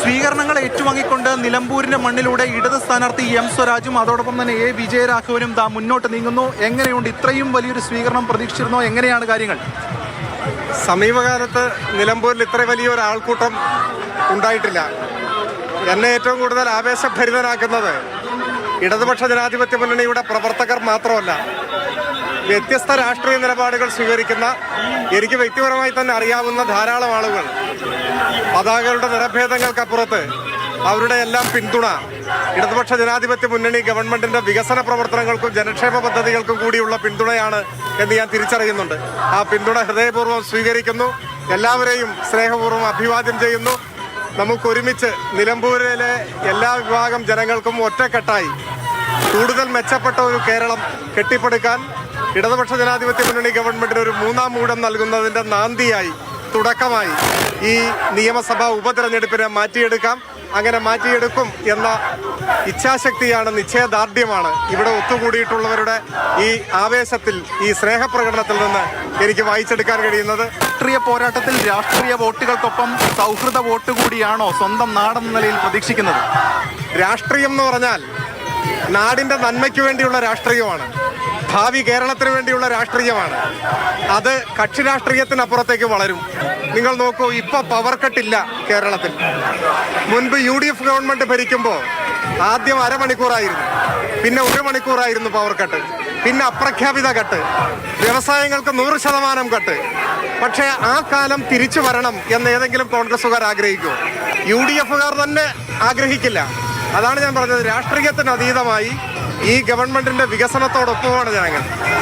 സ്വീകരണങ്ങൾ ഏറ്റുവാങ്ങിക്കൊണ്ട് നിലമ്പൂരിന്റെ മണ്ണിലൂടെ ഇടത് സ്ഥാനാർത്ഥി എം സ്വരാജും അതോടൊപ്പം തന്നെ എ വിജയരാഘവനും ദാ മുന്നോട്ട് നീങ്ങുന്നു. എങ്ങനെയുണ്ട്? ഇത്രയും വലിയൊരു സ്വീകരണം പ്രതീക്ഷിച്ചിരുന്നോ? എങ്ങനെയാണ് കാര്യങ്ങൾ? സമീപകാലത്ത് നിലമ്പൂരിൽ ഇത്ര വലിയ ഒരു ആൾക്കൂട്ടം ഉണ്ടായിട്ടില്ല. എന്നെ ഏറ്റവും കൂടുതൽ ആവേശഭരിതനാക്കുന്നത് ഇടതുപക്ഷ ജനാധിപത്യ മുന്നണിയുടെ പ്രവർത്തകർ മാത്രമല്ല വ്യത്യസ്ത രാഷ്ട്രീയ നിലപാടുകൾ സ്വീകരിക്കുന്ന എനിക്ക് വ്യക്തിപരമായി തന്നെ അറിയാവുന്ന ധാരാളം ആളുകൾ പതാകകളുടെ നിറഭേദങ്ങൾക്കപ്പുറത്ത് അവരുടെ എല്ലാം പിന്തുണ ഇടതുപക്ഷ ജനാധിപത്യ മുന്നണി ഗവൺമെന്റിന്റെ വികസന പ്രവർത്തനങ്ങൾക്കും ജനക്ഷേമ പദ്ധതികൾക്കും കൂടിയുള്ള പിന്തുണയാണ് എന്ന് ഞാൻ തിരിച്ചറിയുന്നുണ്ട്. ആ പിന്തുണ ഹൃദയപൂർവം സ്വീകരിക്കുന്നു. എല്ലാവരെയും സ്നേഹപൂർവം അഭിവാദ്യം ചെയ്യുന്നു. നമുക്കൊരുമിച്ച് നിലമ്പൂരിലെ എല്ലാ വിഭാഗം ജനങ്ങൾക്കും ഒറ്റക്കെട്ടായി. കൂടുതൽ മെച്ചപ്പെട്ട ഒരു കേരളം കെട്ടിപ്പടുക്കാൻ ഇടതുപക്ഷ ജനാധിപത്യ മുന്നണി ഗവൺമെന്റിന് ഒരു മൂന്നാം മൂടം നൽകുന്നതിന്റെ നാന്തിയായി തുടക്കമായി ഈ നിയമസഭാ ഉപതെരഞ്ഞെടുപ്പിനെ മാറ്റിയെടുക്കാം. അങ്ങനെ മാറ്റിയെടുക്കും എന്ന ഇച്ഛാശക്തിയാണ് നിശ്ചയദാർഢ്യമാണ് ഇവിടെ ഒത്തുകൂടിയിട്ടുള്ളവരുടെ ഈ ആവേശത്തിൽ ഈ സ്നേഹപ്രകടനത്തിൽ നിന്ന് എനിക്ക് വായിച്ചെടുക്കാൻ കഴിയുന്നത്. രാഷ്ട്രീയ പോരാട്ടത്തിൽ രാഷ്ട്രീയ വോട്ടുകൾക്കൊപ്പം സൗഹൃദ വോട്ട് കൂടിയാണോ സ്വന്തം നാടെന്ന നിലയിൽ പ്രതീക്ഷിക്കുന്നത്? രാഷ്ട്രീയം എന്ന് പറഞ്ഞാൽ നാടിന്റെ നന്മയ്ക്ക് വേണ്ടിയുള്ള രാഷ്ട്രീയമാണ്. ഭാവി കേരളത്തിന് വേണ്ടിയുള്ള രാഷ്ട്രീയമാണ്. അത് കക്ഷി രാഷ്ട്രീയത്തിനപ്പുറത്തേക്ക് വളരും. നിങ്ങൾ നോക്കൂ ഇപ്പൊ പവർ കട്ടില്ല കേരളത്തിൽ. മുൻപ് യു ഡി എഫ് ഗവൺമെന്റ് ഭരിക്കുമ്പോൾ ആദ്യം അരമണിക്കൂറായിരുന്നു. പിന്നെ ഒരു മണിക്കൂറായിരുന്നു പവർ കട്ട് പിന്നെ അപ്രഖ്യാപിത കട്ട് വ്യവസായങ്ങൾക്ക് നൂറ് ശതമാനം കട്ട് പക്ഷേ ആ കാലം തിരിച്ചു വരണം എന്ന് ഏതെങ്കിലും കോൺഗ്രസുകാർ ആഗ്രഹിക്കുമോ യു ഡി എഫുകാർ തന്നെ ആഗ്രഹിക്കില്ല. അതാണ് ഞാൻ പറഞ്ഞത്. രാഷ്ട്രീയത്തിന് അതീതമായി ഈ ഗവൺമെന്റിന്റെ വികസനത്തോടൊപ്പമാണ് ജനങ്ങൾ.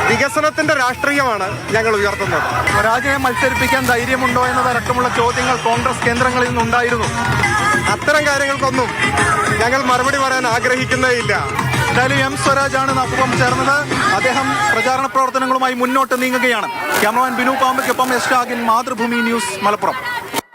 വികസനത്തിന്റെ രാഷ്ട്രീയമാണ് ഞങ്ങൾ ഉയർത്തുന്നത്. പരാജയം മത്സരിപ്പിക്കാൻ ധൈര്യമുണ്ടോ എന്നതടക്കമുള്ള ചോദ്യങ്ങൾ കോൺഗ്രസ് കേന്ദ്രങ്ങളിൽ നിന്നുണ്ടായിരുന്നു. അത്തരം കാര്യങ്ങൾക്കൊന്നും ഞങ്ങൾ മറുപടി പറയാൻ ആഗ്രഹിക്കുന്നേയില്ല എന്തായാലും എം സ്വരാജ് ആണ് നമുക്കൊപ്പം ചേർന്നത്. അദ്ദേഹം പ്രചാരണ പ്രവർത്തനങ്ങളുമായി മുന്നോട്ട് നീങ്ങുകയാണ്. ക്യാമറമാൻ ബിനു പാമ്പയ്ക്കൊപ്പം എസ് മാതൃഭൂമി ന്യൂസ് മലപ്പുറം.